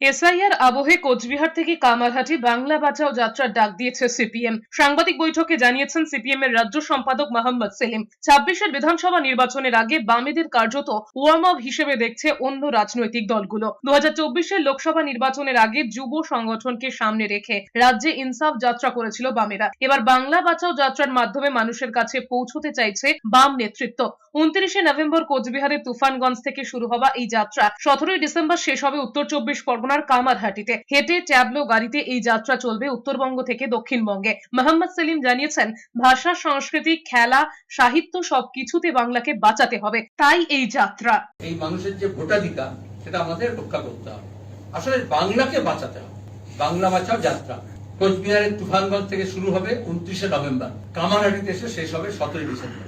SIR আবহে কোচবিহার থেকে কামারহাটি, বাংলা বাঁচাও যাত্রার ডাক দিয়েছে সিপিএম। সাংবাদিক বৈঠকে জানিয়েছেন সিপিএম এর রাজ্য সম্পাদক মোহাম্মদ সেলিম। ছাব্বিশের বিধানসভা নির্বাচনের আগে বামেদের কার্যত ওয়ার্ম আপ হিসেবে দেখছে অন্য রাজনৈতিক দলগুলো। দু হাজার লোকসভা নির্বাচনের আগে যুব সংগঠনকে সামনে রেখে রাজ্যে ইনসাফ যাত্রা করেছিল বামেরা। এবার বাংলা বাঁচাও যাত্রার মাধ্যমে মানুষের কাছে পৌঁছতে চাইছে বাম নেতৃত্ব। উনত্রিশে নভেম্বর কোচবিহারের তুফানগঞ্জ থেকে শুরু হওয়া এই যাত্রা। সতেরোই ডিসেম্বর শেষ হবে উত্তর চব্বিশ পরগনার কামারহাটিতে। হেঁটে ট্যাবলো গাড়িতে এই যাত্রা চলবে উত্তরবঙ্গ থেকে দক্ষিণবঙ্গে। মোহাম্মদ সেলিম জানিয়েছেন, ভাষা, সংস্কৃতি, খেলা, সাহিত্য সবকিছুতে বাংলাকে বাঁচাতে হবে। তাই এই যাত্রা। এই মানুষের যে ভোটাধিকার, সেটা আমাদের রক্ষা করতে হবে। আসলে বাংলাকে বাঁচাতে হবে। বাংলা বাঁচাও যাত্রা। কোচবিহারের তুফানগঞ্জ থেকে শুরু হবে উনত্রিশে নভেম্বর। কামারহাটিতে এসে শেষ হবে সতেরোই ডিসেম্বর।